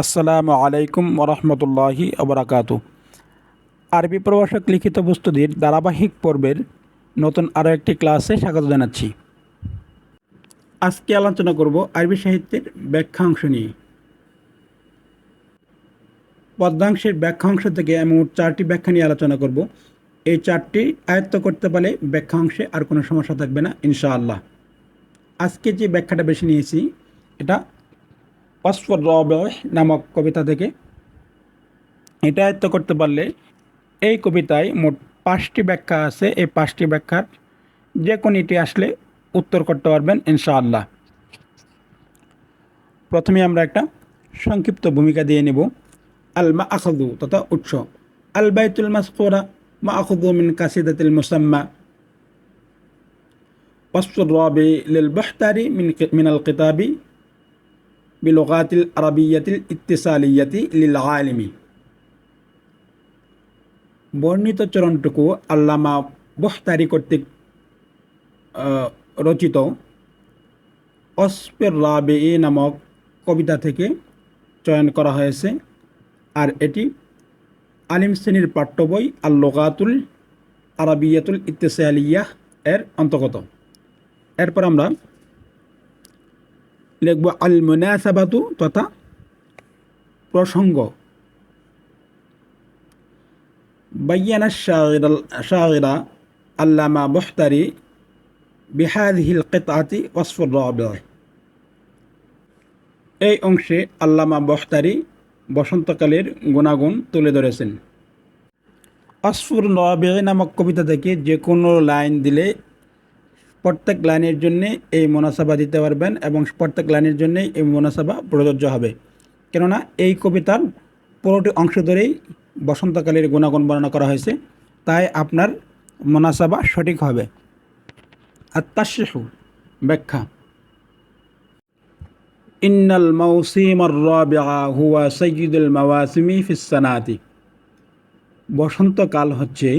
আসসালামু আলাইকুম ওরহমতুল্লাহি আবরাকাতু আরবি প্রভাষক লিখিত বস্তুদের ধারাবাহিক পর্বের নতুন আরও একটি ক্লাসে স্বাগত জানাচ্ছি। আজকে আলোচনা করব আরবি সাহিত্যের ব্যাখ্যাংশ নিয়ে। পদ্মাংশের ব্যাখ্যাংশ থেকে আমি মোট চারটি ব্যাখ্যা নিয়ে আলোচনা করব। এই চারটি আয়ত্ত করতে পারলে ব্যাখ্যাংশে আর কোনো সমস্যা থাকবে না, ইনশাআল্লাহ। আজকে যে ব্যাখ্যাটা বেশি নিয়েছি, এটা অস্ফর রবয় নামক কবিতা থেকে এটা আয়ত্ত করতে পারলে এই কবিতায় মোট পাঁচটি ব্যাখ্যা আছে। এই পাঁচটি ব্যাখ্যার যে কোনটি আসলে উত্তর করতে পারবেন ইনশাআল্লাহ। প্রথমে আমরা একটা সংক্ষিপ্ত ভূমিকা দিয়ে নেব। আল মা আখদু তথা উৎস। আল বাইতুল মাসকোরা মা আখদু মিন কাসিদাতিল মুসাম্মা। পাশ্চর রবে লিল বাহতারি মিন মিনাল কিতাবি। বিলোকাতিল আরবিয়াতিল ইত্তিসালিয়াতি লিল আলমী বর্ণিত চরণটুকু আল্লামা বহতারি কর্তৃক রচিত অস্পের রাবে এ নামক কবিতা থেকে চয়ন করা হয়েছে। আর এটি আলিম শ্রেণির পাঠ্য বই আল আরবিয়াতুল ইত্তেসালিয়াহ এর অন্তর্গত। এরপর আমরা লিখব আল মুনাসাবাতু তথা প্রসঙ্গ। বাইয়ানা শাহির আল্লামা বহতারি বিহাদিহিল কেতাতি ওসফুর রবে। এই অংশে আল্লামা বহতারি বসন্তকালের গুণাগুণ তুলে ধরেছেন। অসফুর রবে নামক কবিতা থেকে যে কোনো লাইন দিলে প্রত্যেক লাইনের জন্যে এই মনাসাবা দিতে পারবেন এবং প্রত্যেক লাইনের জন্যেই এই মনাসাবা প্রযোজ্য হবে। কেননা এই কবিতার পুরোটি অংশ ধরেই বসন্তকালের গুণাগুণ বর্ণনা করা হয়েছে। তাই আপনার মনাসাবা সঠিক হবে। আর তাশিহু ব্যাখ্যা। ইন্নাল মৌসিম রাবিআ হুয়া সৈয়দুল মাওয়াসিমি ফিসানাতি বসন্তকাল হচ্ছে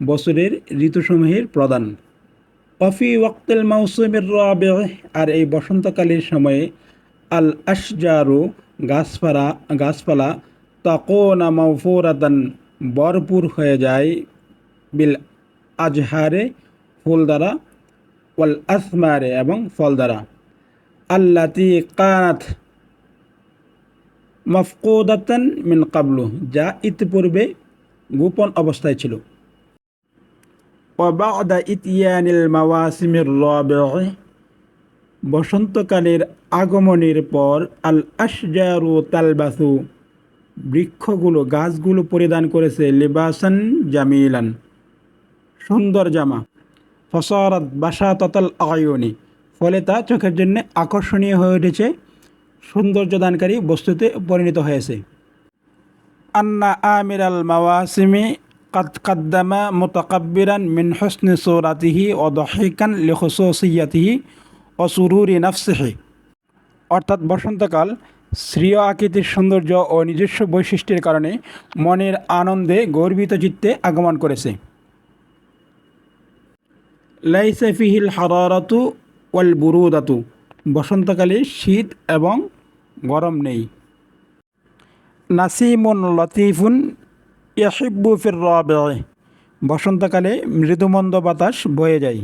বছরের ঋতুসমূহের প্রধান। অফি ওয়াক্তেল মৌসুমের রবে আর এই বসন্তকালের সময়ে আল আশজারু গাছপালা গাছপালা তকোনা মৌফুরাতান ভরপুর হয়ে যায় বিল আজহারে ফুল দ্বারা ওয়াল আসমারে এবং ফল দ্বারা আল্লাতি কানাত মফকুদাতান মিন কাবলু, যা ইতিপূর্বে গোপন অবস্থায় ছিল। وبعد إتيان المواسم الرابع বসন্তকালের আগমনের পর আল আশজারু তালবাসু বৃক্ষগুলো গাছগুলো পরিধান করেছে লিবাসান জামিলান সুন্দর জামা ফসরাত বাসা ততাল আয়নি ফলে তা চোখের জন্য আকর্ষণীয় হয়ে উঠেছে সৌন্দর্য দানকারী বস্তুতে পরিণত হয়েছে আন্না আমির আল মাওয়াসিমি قد قدم متكبرا من حسن صورته وضحكا لخصوصيته وسرور نفسه অর্থাৎ বসন্তকাল শ্রীয় আকৃতির সৌন্দর্য ও নিজস্ব বৈশিষ্ট্যের কারণে মনের আনন্দে গর্বিত চিত্তে আগমন করেছে লাইসা ফিহিল হারারাতু ওয়াল বুরুদাতু বসন্তকালে শীত এবং গরম নেই নাসিমুন লতিফুন ইয়াহিব্বু ফির রবে বসন্তকালে মৃদুমন্দ বাতাস বয়ে যায়।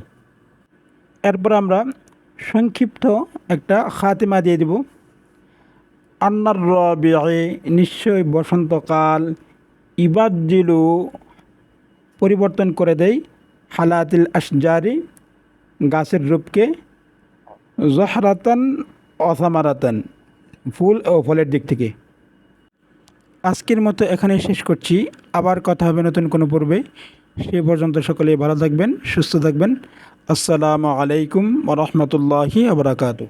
এরপর আমরা সংক্ষিপ্ত একটা খাতিমা দিয়ে দেব। আন্নার রবে নিশ্চয় বসন্তকাল ইবাদ্দিলু পরিবর্তন করে দেয় হালাতিল আশজারি, গাছের রূপকে জহরাতান অসামারাতান, ফুল ও ফলের দিক থেকে। আজকের মতো এখানে শেষ করছি। আবার কথা হবে নতুন কোনো পর্বে। সে পর্যন্ত সকলে ভালো থাকবেন, সুস্থ থাকবেন। আসসালামু আলাইকুম রহমতুল্লাহি আবরাকাতু